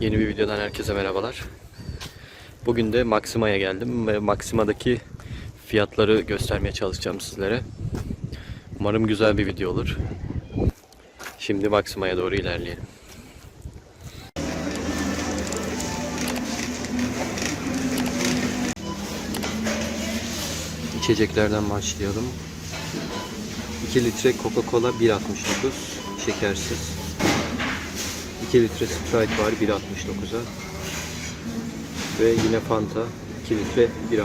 Yeni bir videodan herkese merhabalar. Bugün de Maxima'ya geldim ve Maxima'daki fiyatları göstermeye çalışacağım sizlere. Umarım güzel bir video olur. Şimdi Maxima'ya doğru ilerleyelim. İçeceklerden başlayalım. 2 litre Coca-Cola 1.69 şekersiz. 2 litre Sprite var 1.69'a. Ve yine Fanta 2 litre 1.69.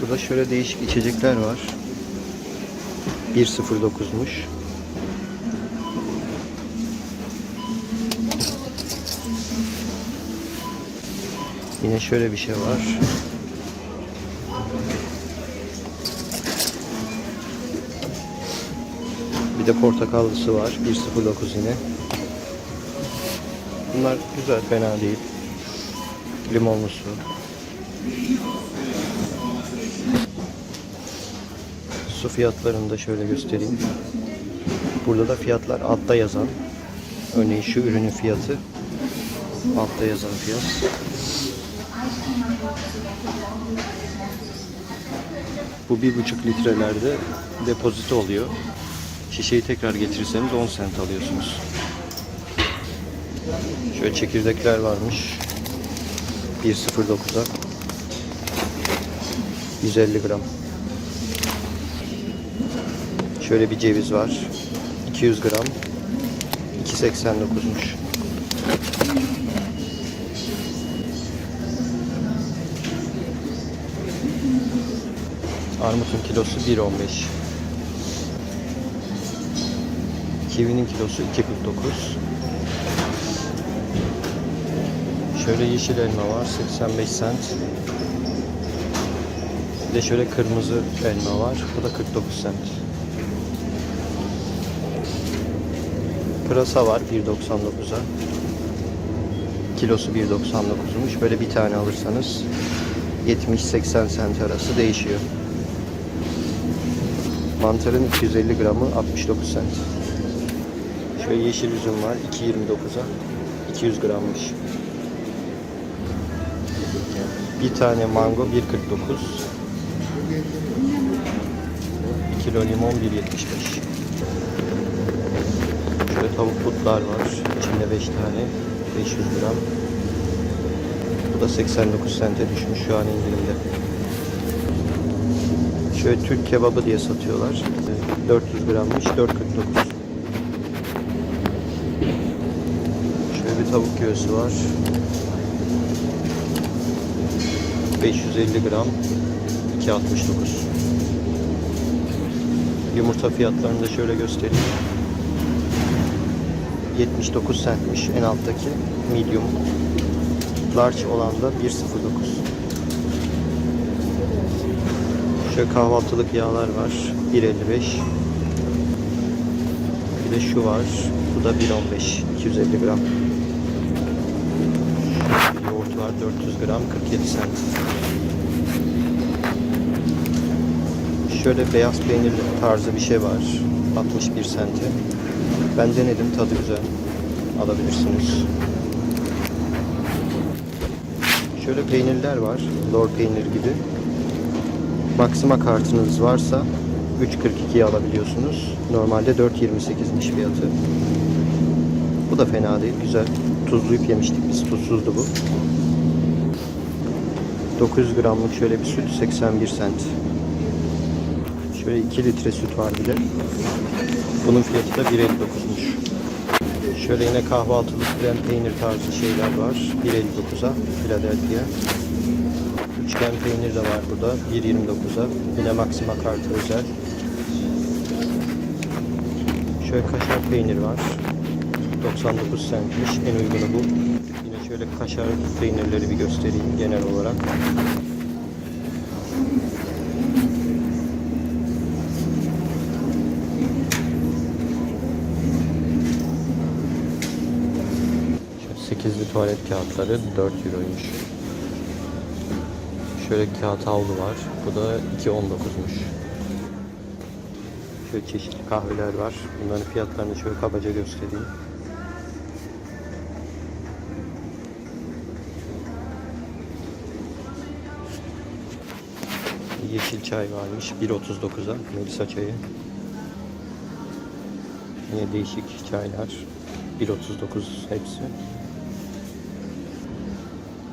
Burada şöyle değişik içecekler var. 1.09'muş. Yine şöyle bir şey var. Bir de portakallısı var. 1.09 yine. Bunlar güzel, fena değil. Limonlu su. Su fiyatlarını da şöyle göstereyim. Burada da fiyatlar altta yazan. Örneğin şu ürünün fiyatı altta yazan fiyat. Bu bir buçuk litrelerde depozito oluyor. Şişeyi tekrar getirirseniz 10 sent alıyorsunuz. Şöyle çekirdekler varmış. 1.09'a 150 gram. Şöyle bir ceviz var. 200 gram. 2.89'muş. Armutun kilosu 1.15. Kivinin kilosu 2.49. Şöyle yeşil elma var 85 sent. Bir de şöyle kırmızı elma var. Bu da 49 sent. Pırasa var 1.99'a. Kilosu 1.99'muş. Böyle bir tane alırsanız 70-80 sent arası değişiyor. Mantarın 250 gramı 69 sent. Şöyle yeşil üzüm var 2.29'a. 200 grammış. Bir tane mango 1.49. 1 kilo limon 1.75. Şöyle tavuk butlar var. İçinde 5 tane. 500 gram. Bu da 89 sente düşmüş şu an indirimde. Şöyle Türk kebabı diye satıyorlar. 400 grammış 4.49. Şöyle bir tavuk göğsü var. 550 gram 2.69. Yumurta fiyatlarını da şöyle göstereyim. 79 centmiş en alttaki medium. Large olan da 1.09. Şöyle kahvaltılık yağlar var. 1.55. Bir de şu var. Bu da 1.15. 250 gram. Yoğurt var. 400 gram. 47 cent. Şöyle beyaz peynir tarzı bir şey var. 61 sente. Ben denedim. Tadı güzel. Alabilirsiniz. Şöyle peynirler var. Lor peynir gibi. Maxima kartınız varsa 3.42'ye alabiliyorsunuz. Normalde 4.28'miş fiyatı. Bu da fena değil. Güzel. Tuzluyup yemiştik biz. Tuzsuzdu bu. 900 gramlık şöyle bir süt 81 sent. Şöyle 2 litre süt var bir. Bunun fiyatı da 1.59'muş. Şöyle yine kahvaltılık krem peynir tarzı şeyler var. 1.59'a Philadelphia. Üçgen peynir de var burada. 1.29'a. Yine Maxima kartı özel. Şöyle kaşar peynir var. 99 centmiş. En uygunu bu. Yine şöyle kaşar peynirleri bir göstereyim genel olarak. Şöyle 8'li tuvalet kağıtları 4 euroymuş. Şöyle kağıt havlu var. Bu da 2.19'muş. Şöyle çeşitli kahveler var. Bunların fiyatlarını şöyle kabaca göstereyim. Yeşil çay varmış 1.39'a Melisa çayı. Yine değişik çaylar 1.39 hepsi.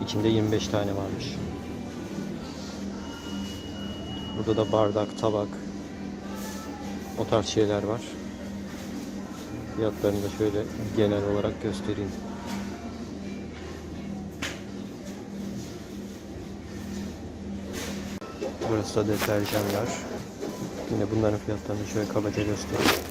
İçinde 25 tane varmış. Burada da bardak, tabak o tarz şeyler var. Fiyatlarını da şöyle genel olarak göstereyim. Burası da deterjanlar. Yine bunların fiyatlarını şöyle kabaca göstereyim.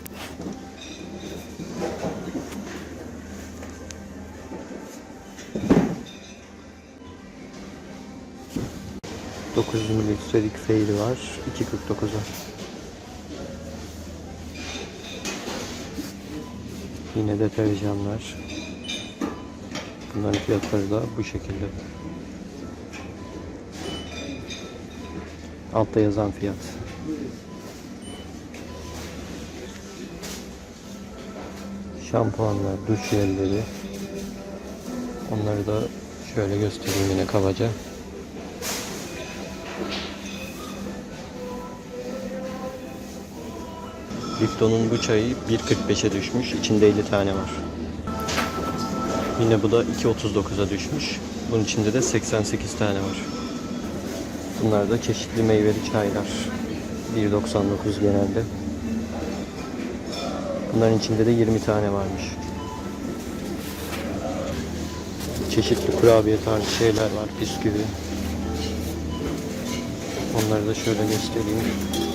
...900 mililitrelik feyli var. 2.49'a. Yine deterjanlar. Bunların fiyatları da bu şekilde. Altta yazan fiyat. Şampuanlar, duş jelleri. Onları da şöyle göstereyim yine kabaca. Lipton'un bu çayı 1.45'e düşmüş. İçinde 50 tane var. Yine bu da 2.39'a düşmüş. Bunun içinde de 88 tane var. Bunlar da çeşitli meyveli çaylar. 1.99 genelde. Bunların içinde de 20 tane varmış. Çeşitli kurabiye tarzı şeyler var. Bisküvi. Onları da şöyle göstereyim.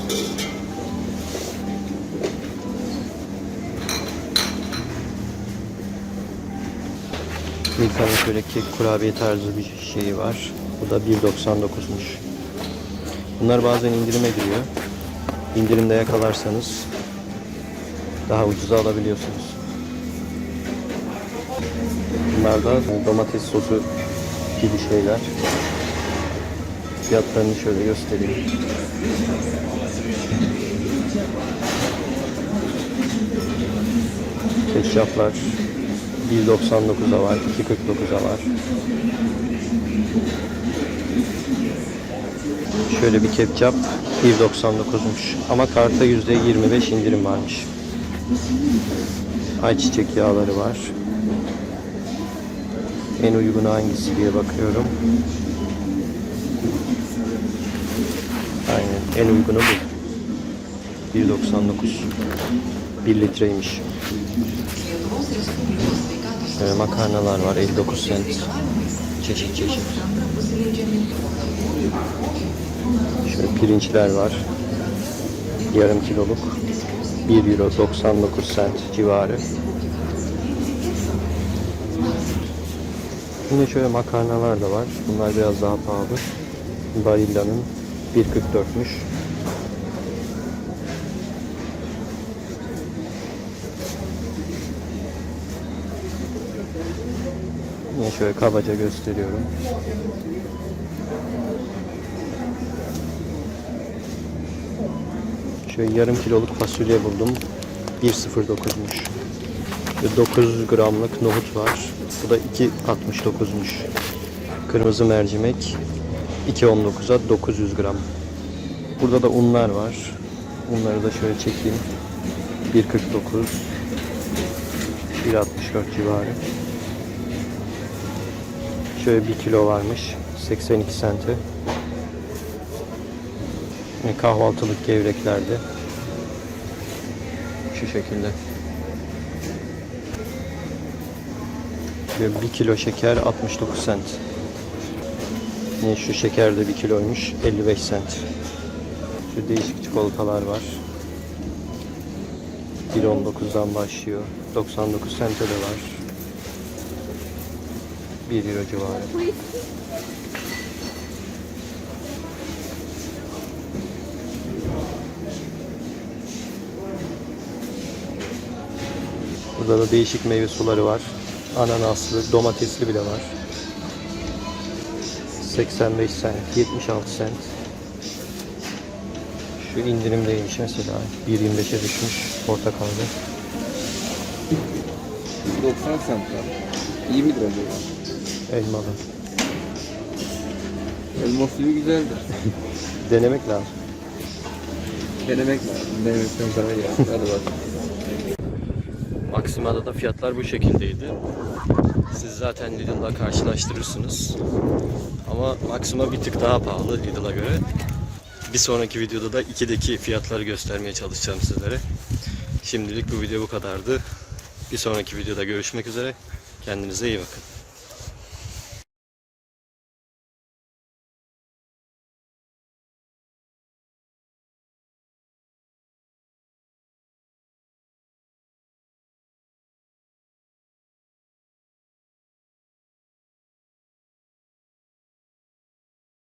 Tane şöyle kek kurabiye tarzı bir şeyi var. Bu da 1.99'muş. Bunlar bazen indirime giriyor. İndirimde yakalarsanız daha ucuza alabiliyorsunuz. Bunlar da domates sosu gibi şeyler. Fiyatlarını şöyle göstereyim. Ketçaplar 1.99'a var, 2.49'a var. Şöyle bir ketçap 1.99'muş ama karta %25 indirim varmış. Ayçiçek yağları var. En uygunu hangisi diye bakıyorum. Aynen en uygunu bu. 1.99 1 litreymiş. Böyle makarnalar var 59 cent. Çeşit çeşit. Şöyle pirinçler var. Yarım kiloluk. 1 euro 99 cent civarı. Yine şöyle makarnalar da var. Bunlar biraz daha pahalı. Barilla'nın 1.44'müş. Yine şöyle kabaca gösteriyorum. Şöyle yarım kiloluk fasulye buldum. 1.09'muş. Şöyle 900 gramlık nohut var. Bu da 2.69'muş. Kırmızı mercimek 2.19'a 900 gram. Burada da unlar var. Bunları da şöyle çekeyim. 1.49 1.64 civarı. Şöyle 1 kilo varmış. 82 sente. Yine kahvaltılık gevreklerde. Şu şekilde. Şöyle 1 kilo şeker 69 sent. Yine şu şeker de 1 kiloymuş 55 sent. Şu değişik çikolatalar var. 1.19'dan başlıyor. 99 sente de var. 1 euro civarı. Burada da değişik meyve suları var. Ananaslı, domatesli bile var. 85 cent, 76 cent. Şu indirimdeymiş mesela. 1.25'e düşmüş portakalda. 90 cent var. İyi midir acaba? Elmalı. Elma suyu güzeldir. Denemek lazım. Denemek lazım. Denemekten zarar ya. Hadi bakalım. Maksimada da fiyatlar bu şekildeydi. Siz zaten Lidl'la karşılaştırırsınız. Ama Maxima bir tık daha pahalı Lidl'a göre. Bir sonraki videoda da 2'deki fiyatları göstermeye çalışacağım sizlere. Şimdilik bu video bu kadardı. Bir sonraki videoda görüşmek üzere. Kendinize iyi bakın.